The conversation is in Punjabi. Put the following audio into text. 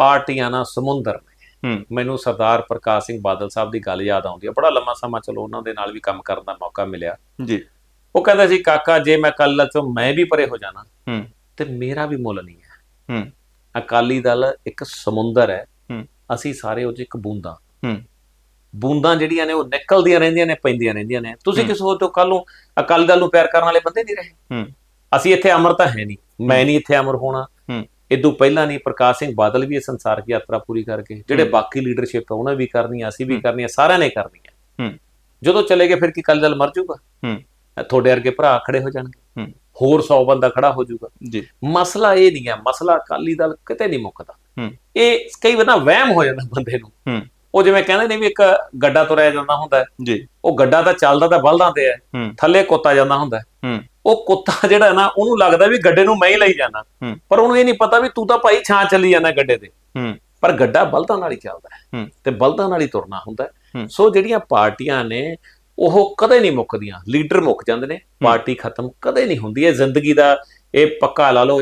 ਪਾਰਟੀਆਂ ਨਾ ਸਮੁੰਦਰ ਮੈਨੂੰ ਸਰਦਾਰ ਪ੍ਰਕਾਸ਼ ਸਿੰਘ ਬਾਦਲ ਸਾਹਿਬ ਦੀ ਗੱਲ ਯਾਦ ਆਉਂਦੀ ਹੈ ਬੜਾ ਲੰਮਾ ਸਮਾਂ ਚਲੋ ਉਹਨਾਂ ਦੇ ਨਾਲ ਵੀ ਕੰਮ ਕਰਨ ਦਾ ਮੌਕਾ ਮਿਲਿਆ। ਜੀ। ਉਹ ਕਹਿੰਦਾ ਸੀ ਕਾਕਾ ਜੇ ਮੈਂ ਕੱਲ ਤੋਂ ਮੈਂ ਵੀ ਪਰੇ ਹੋ ਜਾਣਾ ਤੇ ਮੇਰਾ ਵੀ ਮੁੱਲ ਨਹੀਂ ਹੈ। ਅਕਾਲੀ ਦਲ ਇੱਕ ਸਮੁੰਦਰ ਹੈ। ਅਸੀਂ ਸਾਰੇ ਉਹ 'ਚ ਇੱਕ ਬੂੰਦਾਂ। ਬੂੰਦਾਂ ਜਿਹੜੀਆਂ ਨੇ ਉਹ ਨਿਕਲਦੀਆਂ ਰਹਿੰਦੀਆਂ ਨੇ ਪੈਂਦੀਆਂ ਰਹਿੰਦੀਆਂ ਨੇ। ਤੁਸੀਂ। ਕਿਸ ਹੋਰ ਤੋਂ ਕੱਲ ਨੂੰ ਅਕਾਲੀ ਦਲ ਨੂੰ ਪਿਆਰ ਕਰਨ ਵਾਲੇ ਬੰਦੇ ਨਹੀਂ ਰਹੇ। ਅਸੀਂ ਇੱਥੇ ਅਮਰ ਤਾਂ ਹੈ ਨਹੀਂ। ਮੈਂ ਨਹੀਂ ਇੱਥੇ ਅਮਰ ਹੋਣਾ। ਇਦੋਂ ਪਹਿਲਾਂ ਨਹੀਂ ਪ੍ਰਕਾਸ਼ ਸਿੰਘ ਬਾਦਲ ਵੀ ਇਹ ਸੰਸਾਰਕ ਯਾਤਰਾ ਪੂਰੀ ਕਰਕੇ ਜਿਹੜੇ। ਬਾਕੀ ਲੀਡਰਸ਼ਿਪ ਹੈ ਉਹਨਾਂ ਵੀ ਕਰਨੀ ਅਸੀਂ ਵੀ। ਕਰਨੀ ਹੈ ਸਾਰਿਆਂ ਨੇ ਕਰਨੀ ਹੂੰ। ਜਦੋਂ ਚਲੇ ਗਏ ਫਿਰ ਕੀ ਅਕਾਲੀ ਦਲ ਮਰ ਜਾਊਗਾ? ਤੁਹਾਡੇ ਵਰਗੇ ਭਰਾ ਖੜੇ ਹੋ ਜਾਣਗੇ। ਹੂੰ। ਹੋਰ 100 ਬੰਦਾ ਖੜਾ ਹੋ ਜਾਊਗਾ। ਜੀ। ਮਸਲਾ ਇਹ ਨਹੀਂ ਹੈ ਮਸਲਾ ਅਕਾਲੀ ਦਲ ਕਿਤੇ ਨਹੀਂ ਮੁੱਕਦਾ। ਹੂੰ। ਇਹ ਕਈ ਵਾਰ ਨਾ ਵਹਿਮ ਹੋ ਜਾਂਦਾ ਬੰਦੇ ਨੂੰ। ਹੂੰ। ਉਹ ਜਿਵੇਂ ਕਹਿੰਦੇ ਨੇ ਵੀ ਇੱਕ ਗੱਡਾ ਤੁਰਿਆ ਜਾਂਦਾ ਹੁੰਦਾ। ਜੀ। ਉਹ ਗੱਡਾ ਤਾਂ ਚੱਲਦਾ ਤਾਂ ਬਲਦਾਂ ਤੇ ਹੈ। ਥੱਲੇ ਕੁੱਤਾ ਜਾਂਦਾ ਹੁੰਦਾ। ਉਹ ਕੁੱਤਾ ਜਿਹੜਾ ਨਾ ਉਹਨੂੰ ਲੱਗਦਾ ਵੀ ਗੱਡੇ ਨੂੰ ਮੈਂ ਹੀ ਲਈ ਜਾਣਾ ਪਰ ਉਹਨੂੰ ਇਹ ਨਹੀਂ ਪਤਾ ਵੀ ਤੂੰ ਤਾਂ ਭਾਈ ਛਾਂ ਚੱਲੀ ਜਾਂਦਾ ਗੱਡੇ ਤੇ। ਪਰ ਗੱਡਾ ਬਲਦਾਂ ਨਾਲ ਹੀ ਚੱਲਦਾ ਹੈ। ਤੇ ਬਲਦਾਂ ਨਾਲ ਹੀ ਤੁਰਨਾ ਹੁੰਦਾ। ਸੋ ਜਿਹੜੀਆਂ ਪਾਰਟੀਆਂ ਨੇ ਉਹ ਕਦੇ ਨਹੀਂ ਮੁੱਕਦੀਆਂ। ਲੀਡਰ ਮੁੱਕ ਜਾਂਦੇ ਨੇ। ਪਾਰਟੀ ਖਤਮ ਕਦੇ ਨਹੀਂ ਹੁੰਦੀ। ਇਹ ਜ਼ਿੰਦਗੀ ਦਾ ਇਹ ਪੱਕਾ ਲਾ ਲਓ